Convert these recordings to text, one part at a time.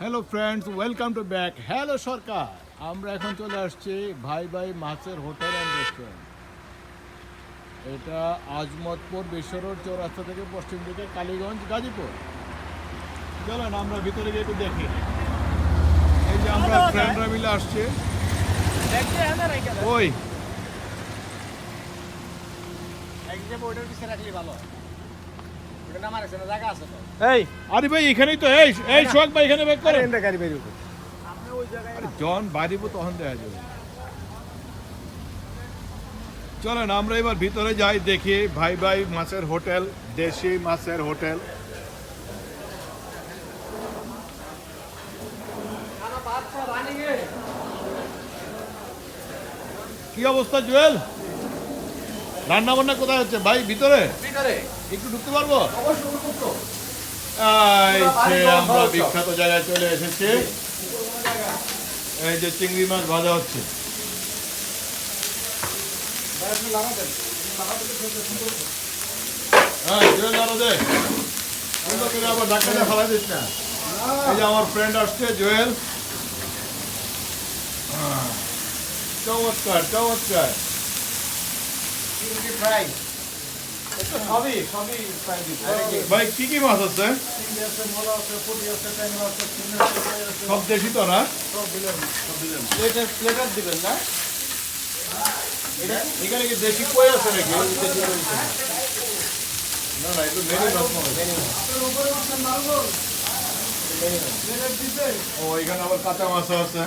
Hello friends welcome to back hello Sarkar আমরা এখন চলে আসছি ভাই ভাই মাছের হোটেল অ্যান্ড রেস্টুরেন্ট এটা আজমতপুর বিশ্ব রোড চৌরাস্তা থেকে পশ্চিম দিকে কালীগঞ্জ গাজীপুর। চলেন আমরা ভিতরে গিয়ে একটু দেখি। এই যে আমরা ফ্রেন্ডরা মিলে আসছি। ওই। এই আরে ভাই এখানেই তো এই এই শোক ভাই এখানে ব্যাক করেন গাড়ি বেরিয়ে আরে জন বাড়িব তখন দেখা যাবে। চলেন আমরা এবার ভিতরে যাই দেখি ভাই ভাই মাছের হোটেল দেশি মাছের হোটেল। কি অবস্থা জুয়েল? রান্না বান্না কোথায় হচ্ছে? ভাই ভিতরে। একটু ঢুকতে পারব? আমরা বিখ্যাত জায়গায় চলে এসেছি। এই যে চিংড়ি মাছ ভাজা হচ্ছে। আবার না। যে আমার ফ্রেন্ড আসছে, জুয়েল। চমৎকার চমৎকার। সবই সবই ভাই কি কি মাছ আছে? সব দেশি তো না? প্লেটার প্লেটার দিবেন না? এখানে কি দেশি কই আছে নাকি? না না একটু মেনু মাছ মনে হয়। ও এখানে আবার কাঁচা মাছ আছে।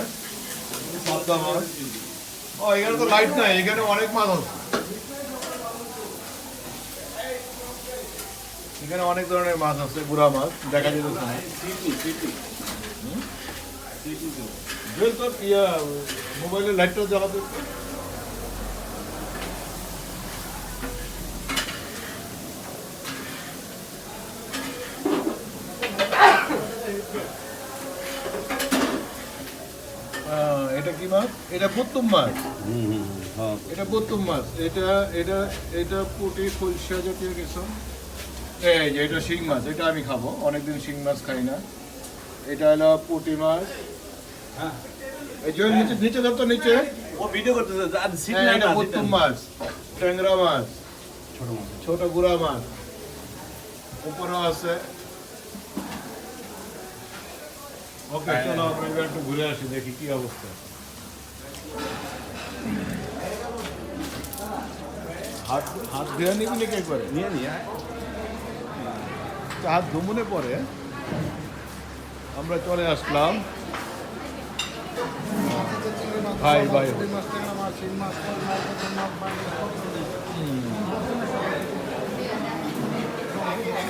পাবদা মাছ। ও এখানে তো লাইট নাই এখানে অনেক মাছ আছে। এখানে অনেক ধরনের মাছ আছে গুড়া মাছ দেখা ইয়া মোবাইলের লাইটটা জ্বালাতে এটা কি মাছ? এটা পুত্তুম মাছ। এটা পুত্তুম মাছ। এটা এটা এটা পুটি ফুলসা জাতীয় কিছু। এই যে এটা শিং মাছ এটা আমি খাব অনেকদিন শিং মাছ খাই না। এটা হলো পুটি মাছ। এই যে নিচে নিচে ধরতো নিচে। ও ভিডিও করতেছে আর সিট হ্যাঁ, এটা না মাছ ট্যাংরা মাছ ছোট মাছ। ছোট গুড়া মাছ। উপরেও আছে। ওকে চলো আমরা একটু ঘুরে আসি দেখি কি অবস্থা হাত হাত ধুয়ে নিবি নাকি একবারে? নিয়ে নিয়ে হাত ধুমুনে পরে আমরা চলে আসলাম। ভাই ভাই।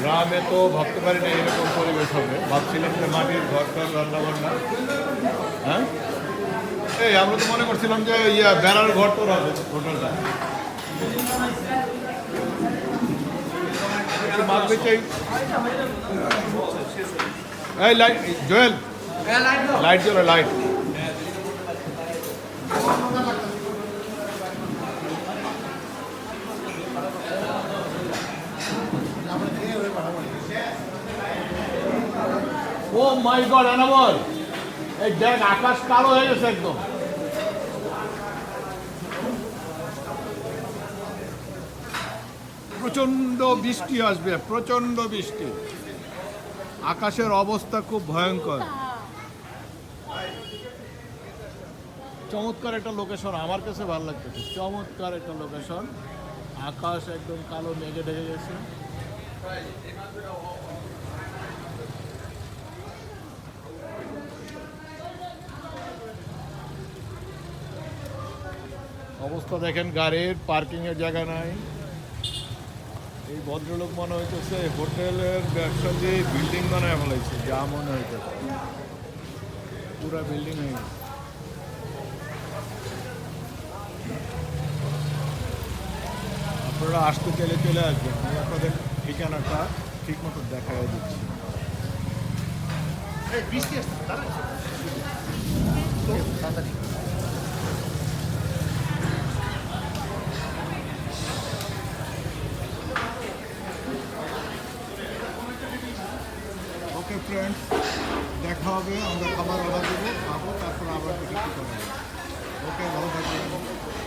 গ্রামে তো ভাবতে পারি না এরকম পরিবেশ হবে। ভাবছিলাম যে মাটির ঘর রান্না বান্না হ্যাঁ? এই, আমরা তো মনে করছিলাম যে ইয়া বেড়ার ঘর তোর হবে, হোটেলটা। একটু মাছ বেচে এই লাইট জোয়েল লাইট জ্বলে লাইট ও মাই গড এনামল এই দেখ, আকাশ কালো হয়ে গেছে একদম। প্রচণ্ড বৃষ্টি আসবে প্রচণ্ড বৃষ্টি। আকাশের অবস্থা খুব ভয়ঙ্কর। চমৎকার একটা লোকেশন আমার কাছে ভালো লাগতেছে। চমৎকার একটা লোকেশন আকাশ একদম কালো, মেঘে ঢেকে গেছে। অবস্থা দেখেন, গাড়ির পার্কিংয়ের জায়গা নাই। এই ভদ্রলোক মনে হইতেছে হোটেলের ব্যবসা দিয়ে বিল্ডিং বানায় ফেলাইছে যা মনে হইতেছে। পুরা বিল্ডিং হয়ে গেছে। আপনারা আসতে চাইলে চলে আসবেন। আমি আপনাদের ঠিকানাটা ঠিক মতো দেখাই দিচ্ছি। ওকে ফ্রেন্ডস দেখা হবে, আমরা খাবার অর্ডার দেবো, খাব, তারপর আবার কিছু করব। ওকে ভালো থাকবেন।